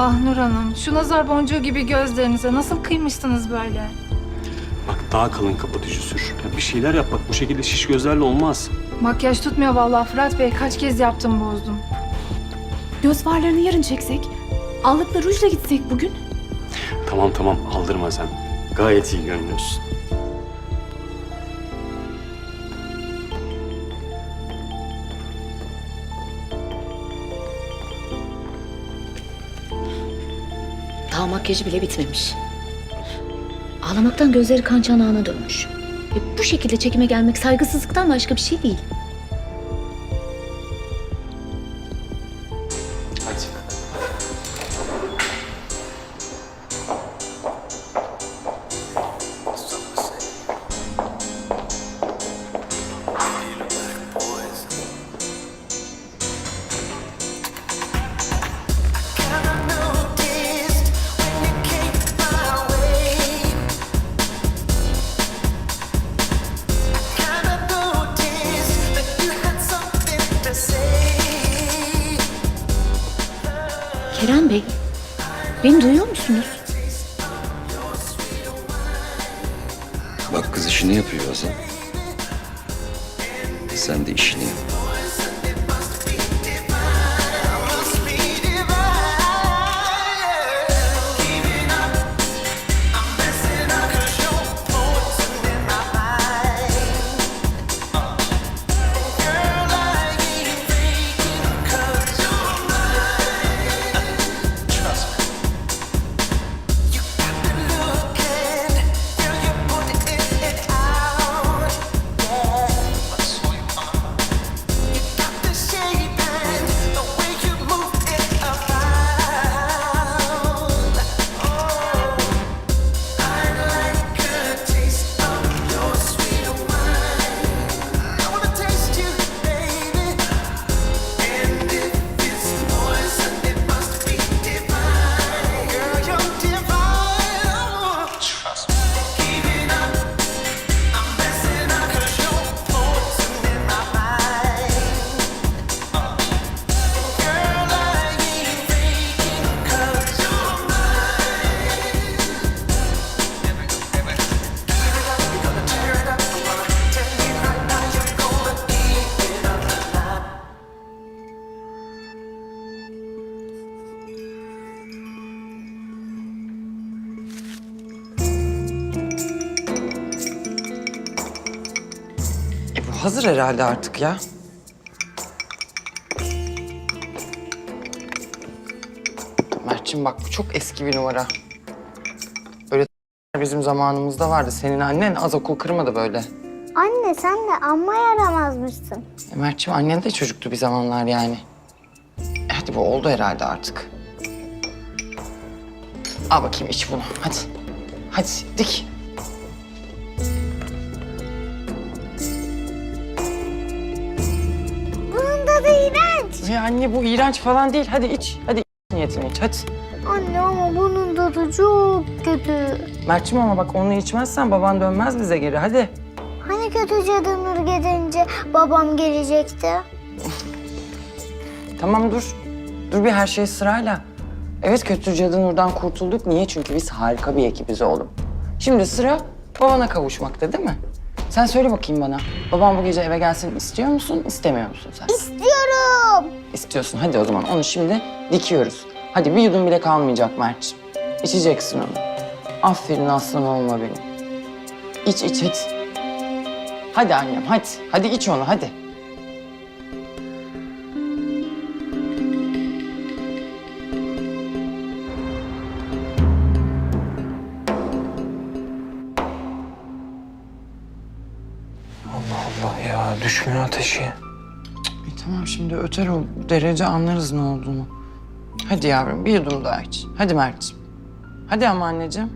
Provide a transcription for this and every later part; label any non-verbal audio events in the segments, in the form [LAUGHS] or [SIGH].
Ah Nur Hanım, şu nazar boncuğu gibi gözlerinize nasıl kıymışsınız böyle? Bak daha kalın kapatıcı sür. Ya bir şeyler yap bak bu şekilde şiş gözlerle olmaz. Makyaj tutmuyor vallahi Fırat Bey. Kaç kez yaptım bozdum. Göz farlarını yarın çeksek. Allıkla rujla gitsek bugün. Tamam tamam aldırma sen. Gayet iyi görünüyorsun. Daha makyajı bile bitmemiş. Ağlamaktan gözleri kan çanağına dönmüş. E, bu şekilde çekime gelmek saygısızlıktan başka bir şey değil. Kerem Bey, beni duyuyor musunuz? Bak kız işini yapıyor Hazan. Sen de işini yap. Hazır herhalde artık ya. Mert'cim bak bu çok eski bir numara. Böyle [LAUGHS] bizim zamanımızda vardı. Senin annen az okul kırmadı böyle. Anne sen de amma yaramazmışsın. E Mert'cim annen de çocuktu bir zamanlar yani. E hadi bu oldu herhalde artık. Al bakayım iç bunu hadi. Hadi dik. Ya anne bu iğrenç falan değil. Hadi iç. Hadi iç niyetini iç hadi. Anne ama bunun tadı çok kötü. Mert'cim ama bak onu içmezsen baban dönmez bize geri hadi. Hani kötü cadı Nur gelince babam gelecekti. Tamam dur. Dur bir her şey sırayla. Evet kötü cadı Nur'dan kurtulduk. Niye? Çünkü biz harika bir ekibiz oğlum. Şimdi sıra babana kavuşmakta değil mi? Sen söyle bakayım bana. Babam bu gece eve gelsin istiyor musun, istemiyor musun sen? İstiyorum. İstiyorsun. Hadi o zaman onu şimdi dikiyoruz. Hadi bir yudum bile kalmayacak Mert'ciğim. İçeceksin onu. Aferin aslan olma benim. İç iç hadi. Hadi annem hadi. Hadi iç onu hadi. Öter o derece anlarız ne olduğunu. Hadi yavrum bir yudum daha iç. Hadi Mert'ciğim. Hadi ama anneciğim.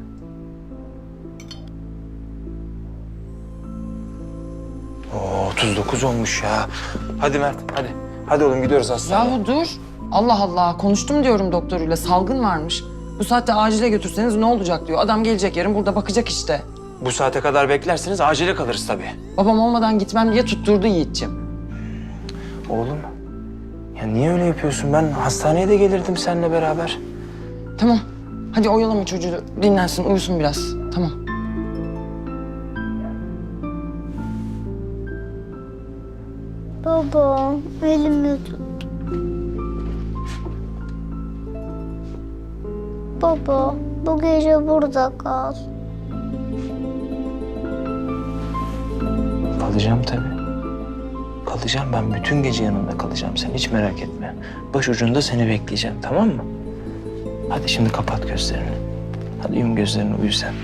Oo 39 olmuş ya. Hadi Mert hadi. Hadi oğlum gidiyoruz hastaneye. Yahu dur. Allah Allah konuştum diyorum doktoruyla salgın varmış. Bu saatte acile götürseniz ne olacak diyor. Adam gelecek yarın burada bakacak işte. Bu saate kadar beklerseniz acile kalırız tabii. Babam olmadan gitmem diye tutturdu Yiğit'ciğim. Oğlum ya niye öyle yapıyorsun? Ben hastaneye de gelirdim seninle beraber. Tamam. Hadi oyalama çocuğu. Dinlensin, uyusun biraz. Tamam. Baba elimi tut. Baba bu gece burada kal. Kalacağım tabii. Kalacağım ben bütün gece yanında kalacağım. Sen hiç merak etme. Başucunda seni bekleyeceğim tamam mı? Hadi şimdi kapat gözlerini. Hadi yum gözlerini uyu sen.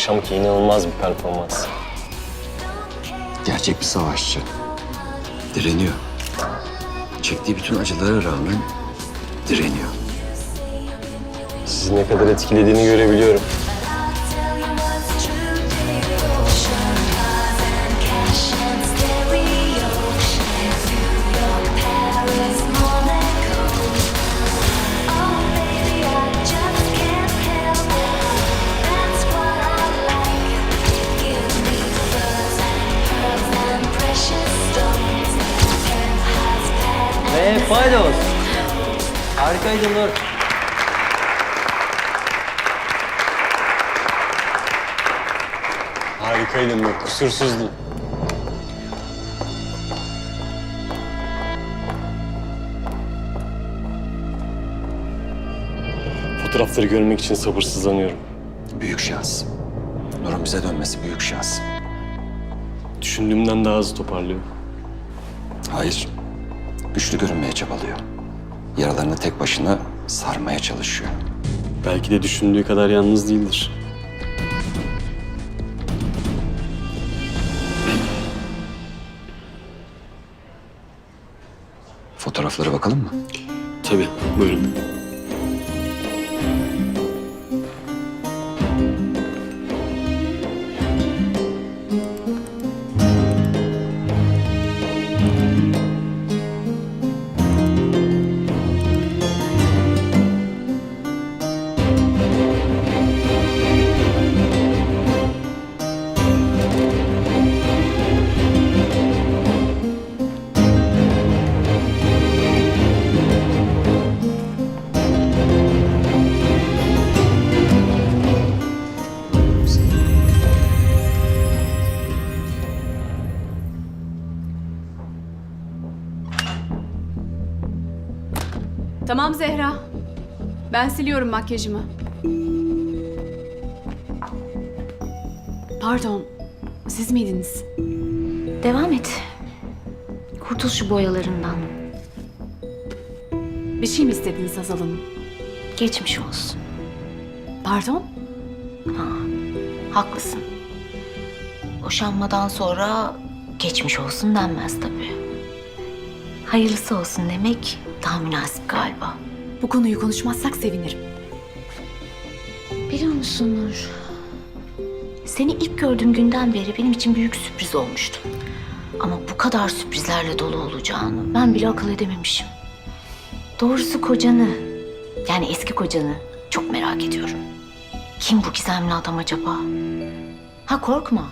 akşamki inanılmaz bir performans. Gerçek bir savaşçı. Direniyor. Çektiği bütün acılara rağmen direniyor. Sizi ne kadar etkilediğini görebiliyorum. Paydos. Harikaydın Nur. Harikaydın bu, kusursuzdun. Fotoğrafları görmek için sabırsızlanıyorum. Büyük şans. Nur'un bize dönmesi büyük şans. Düşündüğümden daha hızlı toparlıyor. Hayır. Güçlü görünmeye çabalıyor. Yaralarını tek başına sarmaya çalışıyor. Belki de düşündüğü kadar yalnız değildir. Fotoğraflara bakalım mı? Tabii, buyurun. Tamam Zehra. Ben siliyorum makyajımı. Pardon. Siz miydiniz? Devam et. Kurtul şu boyalarından. Bir şey mi istediniz Hazal Hanım? Geçmiş olsun. Pardon? Haklısın. Boşanmadan sonra geçmiş olsun denmez tabii. Hayırlısı olsun demek daha münasip galiba. Bu konuyu konuşmazsak sevinirim. Biliyor musun Nur? Seni ilk gördüğüm günden beri benim için büyük sürpriz olmuştu. Ama bu kadar sürprizlerle dolu olacağını ben bile akıl edememişim. Doğrusu kocanı, yani eski kocanı çok merak ediyorum. Kim bu gizemli adam acaba? Ha korkma.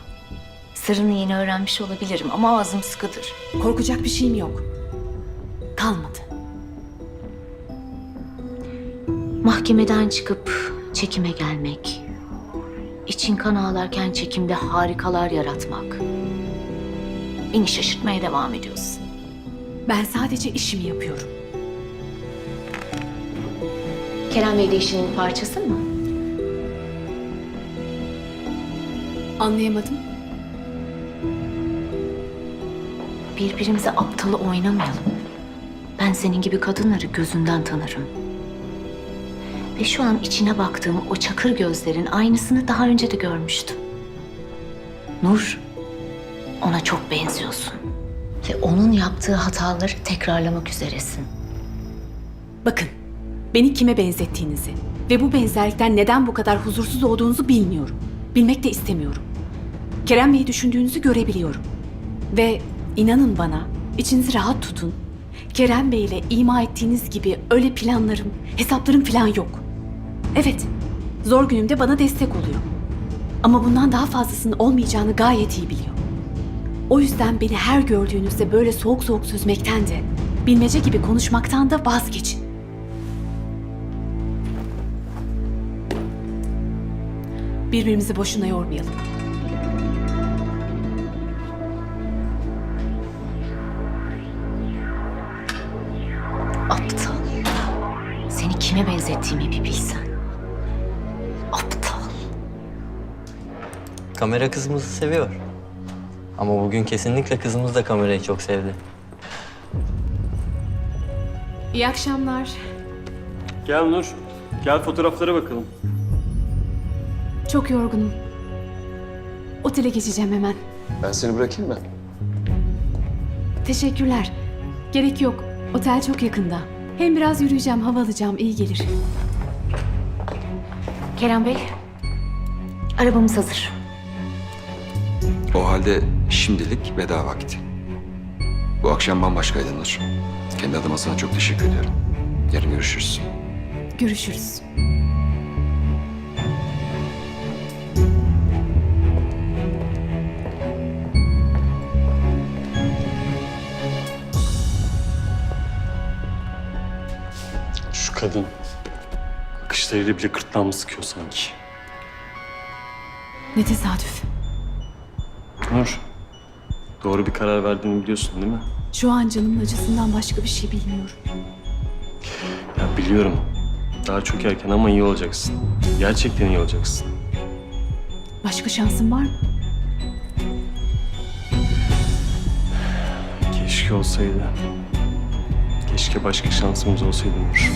Sırrını yeni öğrenmiş olabilirim ama ağzım sıkıdır. Korkacak bir şeyim yok. Kalmadı. Mahkemeden çıkıp çekime gelmek, için kan ağlarken çekimde harikalar yaratmak. Beni şaşırtmaya devam ediyorsun. Ben sadece işimi yapıyorum. Kerem Bey de işinin parçası mı? Anlayamadım. Birbirimize aptalı oynamayalım. Ben senin gibi kadınları gözünden tanırım. Ve şu an içine baktığım o çakır gözlerin aynısını daha önce de görmüştüm. Nur, ona çok benziyorsun. Ve onun yaptığı hataları tekrarlamak üzeresin. Bakın, beni kime benzettiğinizi ve bu benzerlikten neden bu kadar huzursuz olduğunuzu bilmiyorum. Bilmek de istemiyorum. Kerem Bey'i düşündüğünüzü görebiliyorum. Ve inanın bana, içinizi rahat tutun. Kerem Bey ile ima ettiğiniz gibi öyle planlarım, hesaplarım falan yok. Evet, zor günümde bana destek oluyor. Ama bundan daha fazlasının olmayacağını gayet iyi biliyor. O yüzden beni her gördüğünüzde böyle soğuk soğuk süzmekten de, bilmece gibi konuşmaktan da vazgeçin. Birbirimizi boşuna yormayalım. Kime benzettiğimi bir bilsen. Aptal. Kamera kızımızı seviyor. Ama bugün kesinlikle kızımız da kamerayı çok sevdi. İyi akşamlar. Gel Nur. Gel fotoğraflara bakalım. Çok yorgunum. Otele geçeceğim hemen. Ben seni bırakayım mı? Teşekkürler. Gerek yok. Otel çok yakında. Hem biraz yürüyeceğim, hava alacağım. iyi gelir. Kerem Bey, arabamız hazır. O halde şimdilik veda vakti. Bu akşam bambaşkaydı Nur. Kendi adıma sana çok teşekkür ediyorum. Yarın görüşürüz. Görüşürüz. Kadın. Bakışlarıyla bile gırtlağımı sıkıyor sanki. Ne tesadüf. Nur. Doğru bir karar verdiğini biliyorsun değil mi? Şu an canımın acısından başka bir şey bilmiyorum. Ya biliyorum. Daha çok erken ama iyi olacaksın. Gerçekten iyi olacaksın. Başka şansın var mı? Keşke olsaydı. Keşke başka şansımız olsaydı Nur.